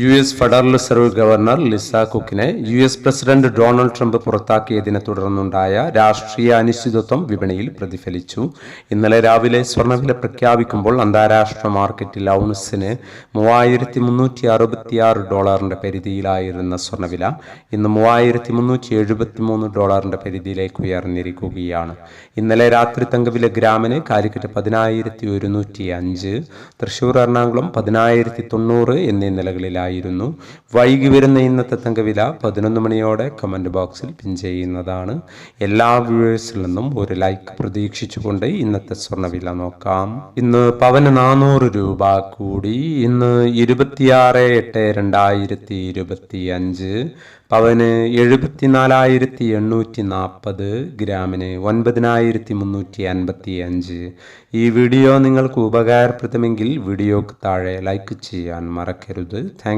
U S federal reserve governor Lisa കുക്കിനെ U S president Donald Trump പുറത്താക്കിയതിനെ തുടർന്നുണ്ടായ രാഷ്ട്രീയ അനിശ്ചിതത്വം വിപണിയിൽ പ്രതിഫലിച്ചു. ഇന്നലെ രാവിലെ സ്വർണവില പ്രഖ്യാപിക്കുമ്പോൾ അന്താരാഷ്ട്ര മാർക്കറ്റിൽ ഔൺസിന് മൂവായിരത്തി മുന്നൂറ്റി അറുപത്തിയാറ് ഡോളറിന്റെ പരിധിയിലായിരുന്ന സ്വർണവില ഇന്ന് മൂവായിരത്തി മുന്നൂറ്റി എഴുപത്തി മൂന്ന് ഡോളറിന്റെ പരിധിയിലേക്ക് ഉയർന്നിരിക്കുകയാണ്. ഇന്നലെ രാത്രി തങ്കവില ഗ്രാമിന് കാലിക്കറ്റ് പതിനായിരത്തി ഒരുന്നൂറ്റി അഞ്ച് തൃശൂർ എറണാകുളം പതിനായിരത്തി തൊണ്ണൂറ് എന്നീ നിലകളിലായിരുന്നു വൈകി വരുന്ന ഇന്നത്തെ തങ്കവില പതിനൊന്ന് മണിയോടെ കമന്റ് ബോക്സിൽ പിൻ ചെയ്യുന്നതാണ്. എല്ലാ വ്യൂവേഴ്സിൽ നിന്നും ഒരു ലൈക്ക് പ്രതീക്ഷിച്ചുകൊണ്ട് ഇന്നത്തെ സ്വർണവില നോക്കാം. ഇന്ന് പവന് നാനൂറ് രൂപ കൂടി. ഇന്ന് ഇരുപത്തിയാറ് എട്ട് രണ്ടായിരത്തി ഇരുപത്തി അഞ്ച് പവന് എഴുപത്തിനാലായിരത്തി എണ്ണൂറ്റി നാൽപ്പത് ഗ്രാമിന് ഒൻപതിനായിരത്തി മുന്നൂറ്റി അൻപത്തി അഞ്ച് ഈ വീഡിയോ നിങ്ങൾക്ക് ഉപകാരപ്രദമെങ്കിൽ വീഡിയോക്ക് താഴെ ലൈക്ക് ചെയ്യാൻ മറക്കരുത്. Thank